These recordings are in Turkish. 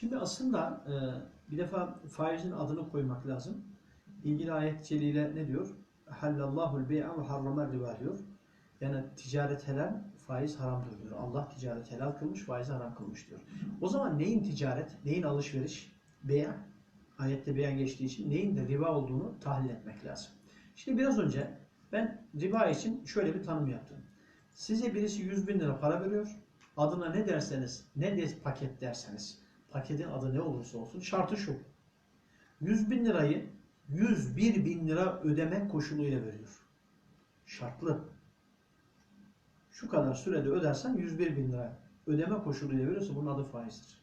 Şimdi aslında e, bir defa faizin adını koymak lazım. İlgili ayet celile ne diyor? Hallallahul bey'a ve harramer riba diyor. Yani ticaret helal, faiz haramdır diyor. Allah ticaret helal kılmış, faizi haram kılmış diyor. O zaman neyin ticaret, neyin alışveriş? Beya. Ayette beyan geçtiği için neyin de riba olduğunu tahlil etmek lazım. Şimdi biraz önce ben riba için şöyle bir tanım yaptım. Size birisi 100 bin lira para veriyor. Adına ne derseniz, ne paket derseniz, paketin adı ne olursa olsun şartı şu. 100 bin lirayı 101 bin lira ödemek koşuluyla veriyor. Şartlı. Şu kadar sürede ödersen 101 bin lira ödeme koşuluyla veriyorsa bunun adı faizdir.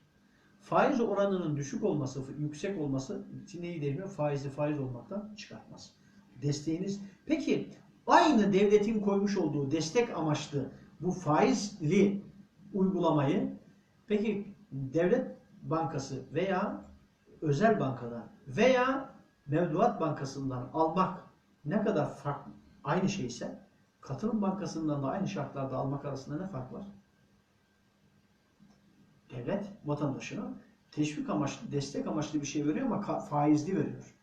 Faiz oranının düşük olması, yüksek olması neyi değmiyor? Faizi faiz olmaktan çıkartmaz. Desteğiniz. Peki aynı devletin koymuş olduğu destek amaçlı bu faizli uygulamayı peki devlet bankası veya özel bankadan veya mevduat bankasından almak ne kadar farklı aynı şeyse katılım bankasından da aynı şartlarda almak arasında ne fark var? Devlet vatandaşına teşvik amaçlı, destek amaçlı bir şey veriyor ama faizli veriyor.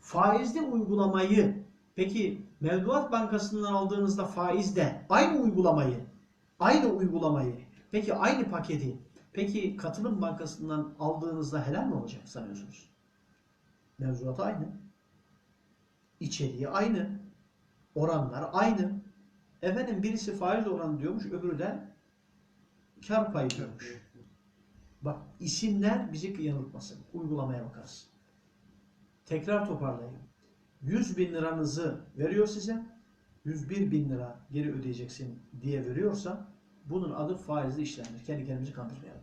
Faizli uygulamayı peki mevduat bankasından aldığınızda faizde aynı uygulamayı aynı uygulamayı peki aynı paketi peki katılım bankasından aldığınızda helal mi olacak sanıyorsunuz? Mevzuat aynı. İçeriği aynı. Oranlar aynı. Efendim birisi faiz oranı diyormuş, öbürü de kar payı diyormuş. Bak isimler bizi yanıltmasın. Uygulamaya bakarız. Tekrar toparlayayım. 100 bin liranızı veriyor size. 101 bin lira geri ödeyeceksin diye veriyorsa bunun adı faizli işlemdir. Kendi kendimizi kandırmayalım.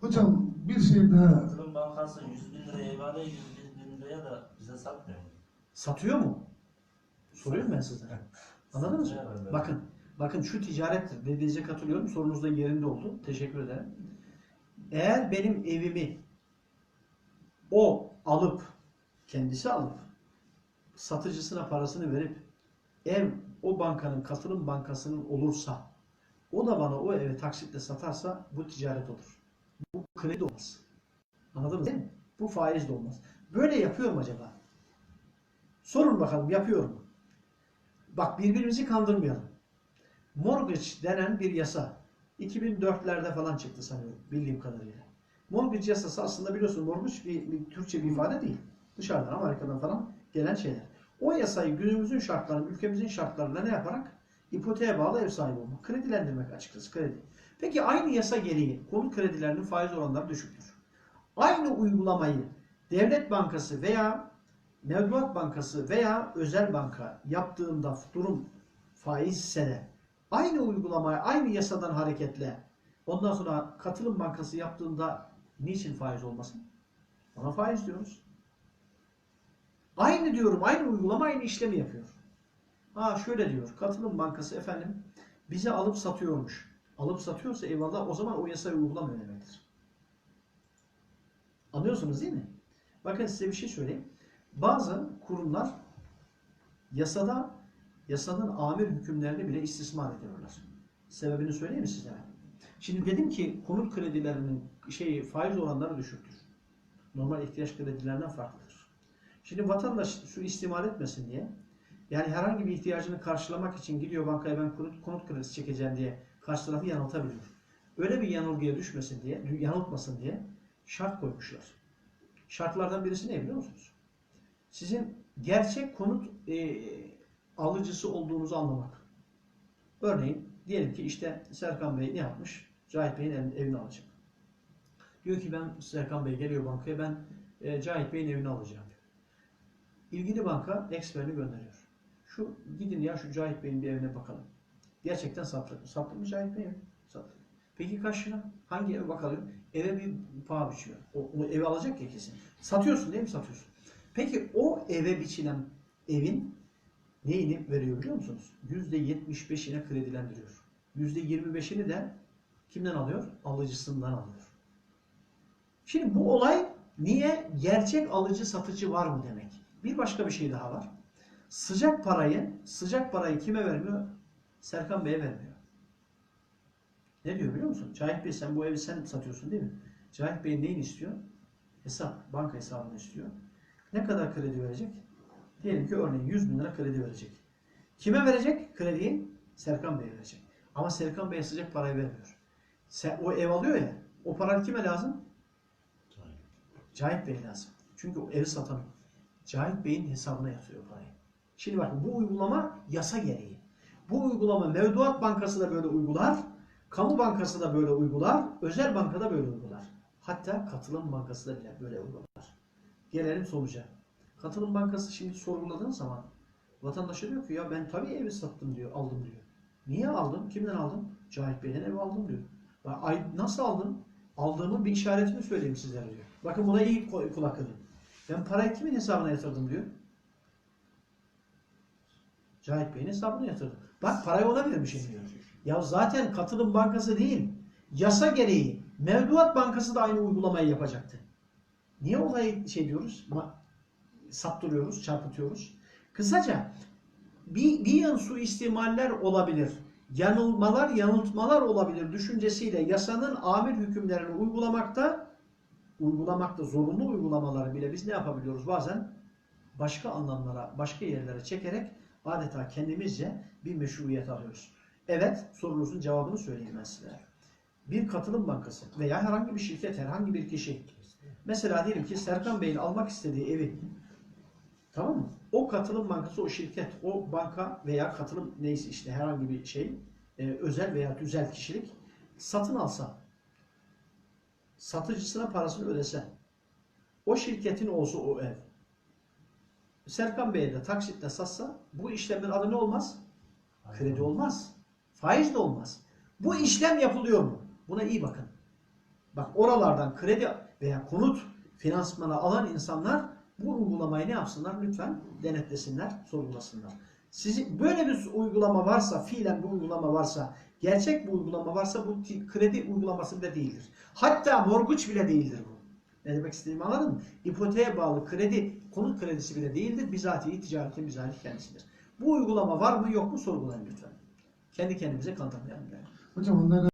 Hocam bir şey daha Katılım Bankası 100 bin liraya evade 100 bin liraya da bize satmıyor. Satıyor mu? Soruyorum ben size. Anladınız mı? Evet. Bakın, bakın şu ticarettir. Dediğinize katılıyorum. Sorunuz da yerinde oldu. Teşekkür ederim. Eğer benim evimi o alıp, kendisi alıp, satıcısına parasını verip, ev o bankanın, katılım bankasının olursa, o da bana o evi taksitle satarsa bu ticaret olur. Bu kredi olmaz. Anladınız değil mi? Bu faiz de olmaz. Böyle yapıyor mu acaba? Sorun bakalım yapıyor mu? Bak birbirimizi kandırmayalım. Mortgage denen bir yasa 2004'lerde falan çıktı sanıyorum bildiğim kadarıyla. Mortgage yasası aslında biliyorsun mortgage bir, bir Türkçe bir ifade değil. Dışarıdan Amerika'dan falan gelen şeyler. O yasayı günümüzün şartlarını, ülkemizin şartlarına ne yaparak? İpoteğe bağlı ev sahibi olmak. Kredilendirmek açıkçası kredi. Peki aynı yasa gereği konut kredilerinin faiz oranları düşüktür. Aynı uygulamayı devlet bankası veya mevduat bankası veya özel banka yaptığında durum faizse de aynı uygulamaya, aynı yasadan hareketle ondan sonra katılım bankası yaptığında niçin faiz olmasın? Ona faiz diyoruz. Aynı diyorum, aynı uygulama aynı işlemi yapıyor. Ha şöyle diyor, katılım bankası efendim bize alıp satıyormuş. Alıp satıyorsa eyvallah o zaman o yasayı uygulamıyor demektir. Anlıyorsunuz değil mi? Bakın size bir şey söyleyeyim. Bazı kurumlar yasada yasanın amir hükümlerini bile istismar ediyorlar. Sebebini söyleyeyim mi size? Şimdi dedim ki konut kredilerinin şey faiz oranları düşüktür. Normal ihtiyaç kredilerinden farklıdır. Şimdi vatandaş su istimal etmesin diye yani herhangi bir ihtiyacını karşılamak için gidiyor bankaya ben konut, konut kredisi çekeceğim diye karşı tarafı yanıltabiliyor. Öyle bir yanılgıya düşmesin diye, yanıltmasın diye şart koymuşlar. Şartlardan birisi ne biliyor musunuz? Sizin gerçek konut e, alıcısı olduğunuzu anlamak. Örneğin diyelim ki işte Serkan Bey ne yapmış? Cahit Bey'in ev- evini alacak. Diyor ki ben Serkan Bey geliyor bankaya ben e, Cahit Bey'in evini alacağım. İlgili banka eksperini gönderiyor. Şu gidin ya şu Cahit Bey'in bir evine bakalım. Gerçekten sattı. Sattı mı Cahit Bey? Sattı. Peki kaç lira? Hangi eve bakalım? Eve bir paha biçiyor. O, o evi alacak ya kesin. Satıyorsun değil mi? Satıyorsun. Peki o eve biçilen evin neyini veriyor biliyor musunuz? %75'ine kredilendiriyor. %25'ini de kimden alıyor? Alıcısından alıyor. Şimdi bu olay niye? Gerçek alıcı satıcı var mı demek. Bir başka bir şey daha var. Sıcak parayı, sıcak parayı kime vermiyor? Serkan Bey'e vermiyor. Ne diyor biliyor musun? Cahit Bey sen bu evi sen satıyorsun değil mi? Cahit Bey neyini istiyor? Hesap, banka hesabını istiyor. Ne kadar kredi verecek? Diyelim ki örneğin 100 bin lira kredi verecek. Kime verecek krediyi? Serkan Bey'e verecek. Ama Serkan Bey'e sıcak parayı vermiyor. Sen, o ev alıyor ya, o para kime lazım? Cahit Bey lazım. Çünkü o evi satan Cahit Bey'in hesabına yatıyor parayı. Şimdi bakın bu uygulama yasa gereği. Bu uygulama Mevduat Bankası da böyle uygular, Kamu Bankası da böyle uygular, Özel Banka da böyle uygular. Hatta Katılım Bankası da bile böyle uygular. Gelelim sonuca. Katılım Bankası şimdi sorguladığın zaman vatandaşa diyor ki ya ben tabii evi sattım diyor, aldım diyor. Niye aldım? Kimden aldım? Cahit Bey'den ev aldım diyor. Ay, nasıl aldım? Aldığımın bir işaretini söyleyeyim sizlere diyor. Bakın buna iyi ku- kulak edin. Ben parayı kimin hesabına yatırdım diyor. Cahit Bey'in hesabına yatırdım. Bak parayı ona vermişim diyor. Ya zaten katılım bankası değil. Yasa gereği Mevduat Bankası da aynı uygulamayı yapacaktı. Niye olayı şey diyoruz? Ma- saptırıyoruz, çarpıtıyoruz. Kısaca bir, bir yan suistimaller olabilir. Yanılmalar, yanıltmalar olabilir düşüncesiyle yasanın amir hükümlerini uygulamakta uygulamakta zorunlu uygulamaları bile biz ne yapabiliyoruz? Bazen başka anlamlara, başka yerlere çekerek adeta kendimizce bir meşruiyet arıyoruz. Evet, sorunuzun cevabını söyleyeyim ben size. Bir katılım bankası veya herhangi bir şirket, herhangi bir kişi mesela diyelim ki Serkan Bey'in almak istediği evi Tamam mı? O katılım bankası, o şirket, o banka veya katılım neyse işte herhangi bir şey, e, özel veya tüzel kişilik satın alsa, satıcısına parasını ödese, o şirketin olsa o ev, Serkan Bey'e de taksitle satsa, bu işlemin adı ne olmaz? Kredi olmaz. Faiz de olmaz. Bu işlem yapılıyor mu? Buna iyi bakın. Bak oralardan kredi veya konut finansmanı alan insanlar bu uygulamayı ne yapsınlar? Lütfen denetlesinler, sorgulasınlar. Sizin böyle bir uygulama varsa, fiilen bu uygulama varsa, gerçek bir uygulama varsa bu kredi uygulaması bile değildir. Hatta morguç bile değildir bu. Ne demek istediğimi anladın mı? İpoteğe bağlı kredi, konut kredisi bile değildir. Bizatihi ticaretin bizatihi kendisidir. Bu uygulama var mı yok mu sorgulayın lütfen. Kendi kendimize kanıtlamayalım yani. Hocam onları